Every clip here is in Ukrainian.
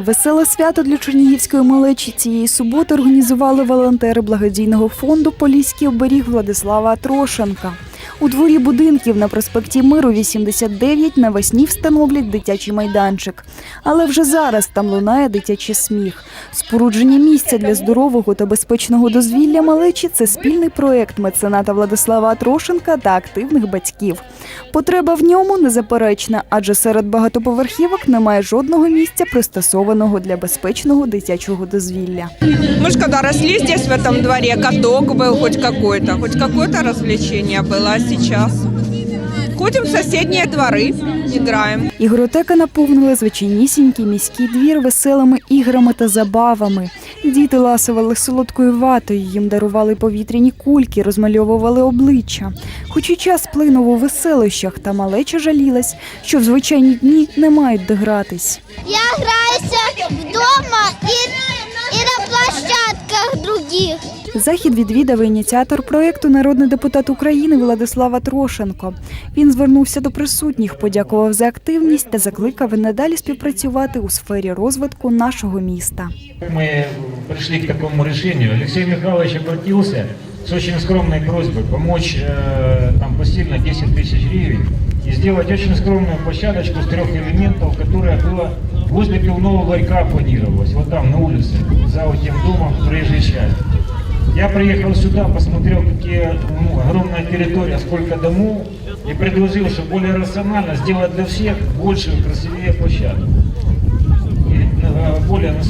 Веселе свято для чернігівської малечі цієї суботи організували волонтери благодійного фонду Поліський оберіг Владислава Трошенка. У дворі будинків на проспекті Миру 89 навесні встановлять дитячий майданчик. Але вже зараз там лунає дитячий сміх. Спорудження місця для здорового та безпечного дозвілля малечі це спільний проєкт мецената Владислава Трошенка та активних батьків. Потреба в ньому незаперечна, адже серед багатоповерхівок немає жодного місця, пристосованого для безпечного дитячого дозвілля. Мы же когда росли здесь, в этом дворе, каток был хоть какой-то, хоть какое-то развлечение было, а сейчас ходим в соседние дворы, играем. Ігротека наповнила звичайнісінький міський двір веселими іграми та забавами. Діти ласували солодкою ватою, їм дарували повітряні кульки, розмальовували обличчя. Хоч і час плинув у веселищах, та малеча жалілась, що в звичайні дні не мають де гратись. Я граюся вдома і, і на площадках других. Захід відвідав ініціатор проєкту народний депутат України Владислава Трошенко. Він звернувся до присутніх, подякував за активність та закликав і надалі співпрацювати у сфері розвитку нашого міста. Мы пришли к такому решению. Алексей Михайлович обратился с очень скромной просьбой помочь э, там посильно 10 тысяч гривен и сделать очень скромную площадочку с трех элементов, которая была возле пивного ларька планировалась, вот там на улице, за вот тем домом проезжей части. Я приехал сюда, посмотрел, какие ну, огромная территория, сколько домов, и предложил, что более рационально сделать для всех большую, красивее площадку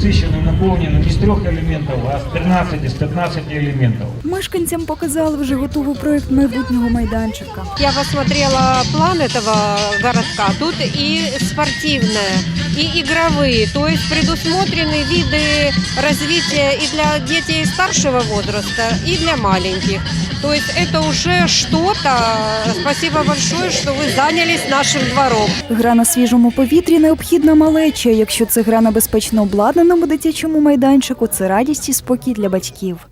э, более насыщенную, наполненную не с трех элементов, а с 13, с 15 элементов. Мешканцям показали вже готовий проєкт майбутнього майданчика. Я посмотрела план этого городка. Тут и спортивное, и игровые. То есть предусмотрены виды развития и для детей старшего возраста, и для маленьких. То есть это уже что-то. Спасибо большое, что вы занялись нашим двором. Гра на свіжому повітрі необхідна малеча. Якщо це гра на безпечно обладнаному дитячому майданчику, це радість і спокій для батьків.